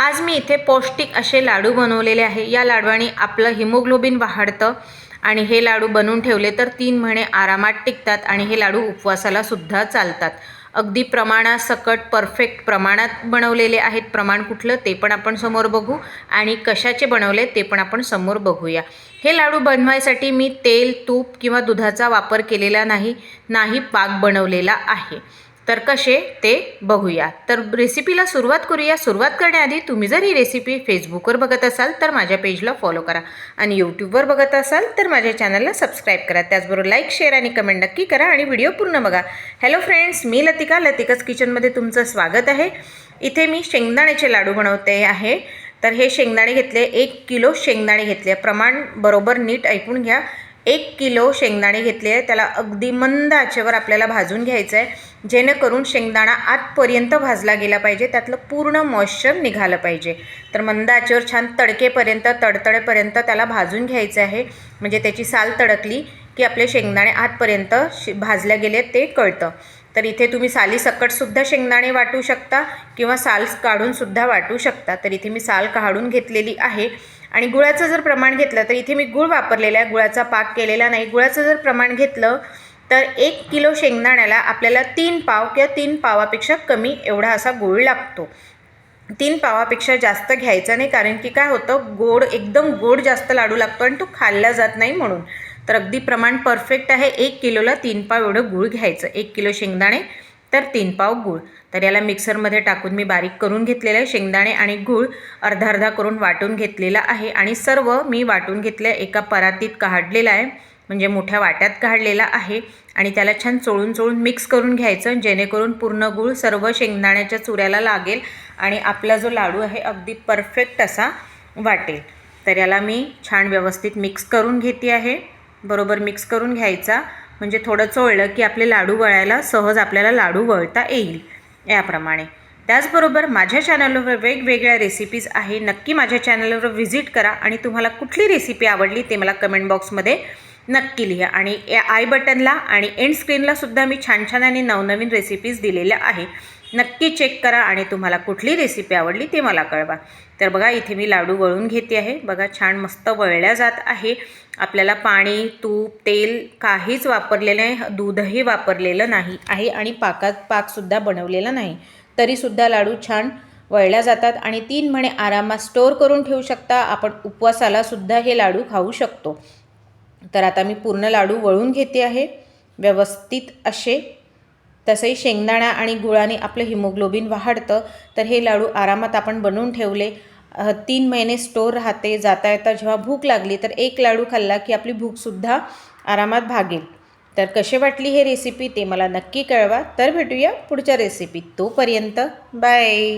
आज मी इथे पौष्टिक असे लाडू बनवलेले आहे. या लाडवाने आपलं हिमोग्लोबिन वाढतं आणि हे लाडू बनवून ठेवले तर तीन महिने आरामात टिकतात आणि हे लाडू उपवासाला सुद्धा चालतात. अगदी प्रमाणासकट परफेक्ट प्रमाणात बनवलेले आहेत. प्रमाण कुठलं ते पण आपण समोर बघू आणि कशाचे बनवले ते पण आपण समोर बघूया. हे लाडू बनवायसाठी मी तेल तूप किंवा दुधाचा वापर केलेला नाही नाही पाक बनवलेला आहे. तर कसे ते बघूया. तर रेसिपीला सुरुवात करूया. सुरुवात करण्याआधी तुम्ही जर ही रेसिपी फेसबुकवर बघत असाल तर माझ्या पेजला फॉलो करा आणि यूट्यूबवर बघत असाल तर माझ्या चॅनलला सबस्क्राईब करा. त्याचबरोबर लाईक शेअर आणि कमेंट नक्की करा आणि व्हिडिओ पूर्ण बघा. हॅलो फ्रेंड्स मी लतिका. लतिकाच किचनमध्ये तुमचं स्वागत आहे. इथे मी शेंगदाण्याचे लाडू बनवते आहे. तर हे शेंगदाणे घेतले. एक किलो शेंगदाणे घेतले. प्रमाण बरोबर नीट ऐकून घ्या. एक किलो शेंगदाणे घेतले आहे त्याला अगदी मंद आचेवर आपल्याला भाजून घ्यायचं आहे जेणेकरून शेंगदाणा आतपर्यंत भाजला गेला पाहिजे. त्यातलं पूर्ण मॉइश्चर निघालं पाहिजे. तर मंद आचेवर छान तडकेपर्यंत तडतडेपर्यंत त्याला भाजून घ्यायचं आहे. म्हणजे त्याची साल तडकली की आपले शेंगदाणे आतपर्यंत शि भाजल्या गेले ते कळतं. तर इथे तुम्ही साली सकटसुद्धा शेंगदाणे वाटू शकता किंवा साल काढूनसुद्धा वाटू शकता. तर इथे मी साल काढून घेतलेली आहे. आणि गुळाचं जर प्रमाण घेतलं तर इथे मी गुळ वापरलेला आहे. गुळाचा पाक केलेला नाही. गुळाचं जर प्रमाण घेतलं तर एक किलो शेंगदाण्याला आपल्याला तीन पाव किंवा तीन पावापेक्षा कमी एवढा असा गुळ लागतो. तीन पावापेक्षा जास्त घ्यायचा नाही कारण की काय होतं गोड एकदम गोड जास्त लाडू लागतो आणि तो खाल्ला जात नाही म्हणून. तर अगदी प्रमाण परफेक्ट आहे. एक किलोला तीन पाव एवढं गूळ घ्यायचं. एक किलो शेंगदाणे तर तीन पाव गूळ. तर याला मिक्सरमध्ये टाकून मी बारीक करून घेतलेलं आहे. शेंगदाणे आणि गूळ अर्धा अर्धा करून वाटून घेतलेला आहे. आणि सर्व मी वाटून घेतल्या एका परातीत काढलेला आहे. म्हणजे मोठ्या वाट्यात काढलेला आहे. आणि त्याला छान चोळून चोळून मिक्स करून घ्यायचं. जेणेकरून पूर्ण गूळ सर्व शेंगदाण्याच्या चुऱ्याला लागेल. आणि आपला जो लाडू आहे अगदी परफेक्ट असा वाटेल. तर याला मी छान व्यवस्थित मिक्स करून घेते आहे. बरोबर मिक्स करून घ्यायचा. म्हणजे थोडं चोळलं की आपले लाडू वळायला सहज आपल्याला लाडू वळता येईल याप्रमाणे. त्याचबरोबर माझ्या चॅनलवर वेगवेगळ्या रेसिपीज आहे. नक्की माझ्या चॅनलवर व्हिजिट करा आणि तुम्हाला कुठली रेसिपी आवडली ते मला कमेंट बॉक्समध्ये नक्की लिहा. आणि या आय बटनला आणि एंड स्क्रीनला सुद्धा मी छान छान आणि नवनवीन रेसिपीज दिलेल्या आहे नक्की चेक करा आणि तुम्हाला कुठली रेसिपी आवडली ते मला कळवा. तर बघा इथे मी लाडू वळून घेते आहे. बघा छान मस्त वळल्या जात आहे. आपल्याला पाणी तूप तेल काहीच वापरलेलं नाही दूधही वापरलेलं नाही आहे आणि पाकात पाकसुद्धा बनवलेला नाही. तरीसुद्धा लाडू छान वळल्या जातात आणि तीन महिने आरामात स्टोअर करून ठेवू शकता. आपण उपवासालासुद्धा हे लाडू खाऊ शकतो. तर आता मी पूर्ण लाडू वळून घेते आहे. व्यवस्थित असे तसंही शेंगदाणा आणि गुळाने आपलं हिमोग्लोबिन वाढतं. तर हे लाडू आरामात आपण बनवून ठेवले. तीन महिने स्टोर राहते. जाता येता जेव्हा भूक लागली तर एक लाडू खाल्ला की आपली भूकसुद्धा आरामात भागेल. तर कशी वाटली हे रेसिपी ते मला नक्की कळवा. तर भेटूया पुढच्या रेसिपीत तोपर्यंत. बाय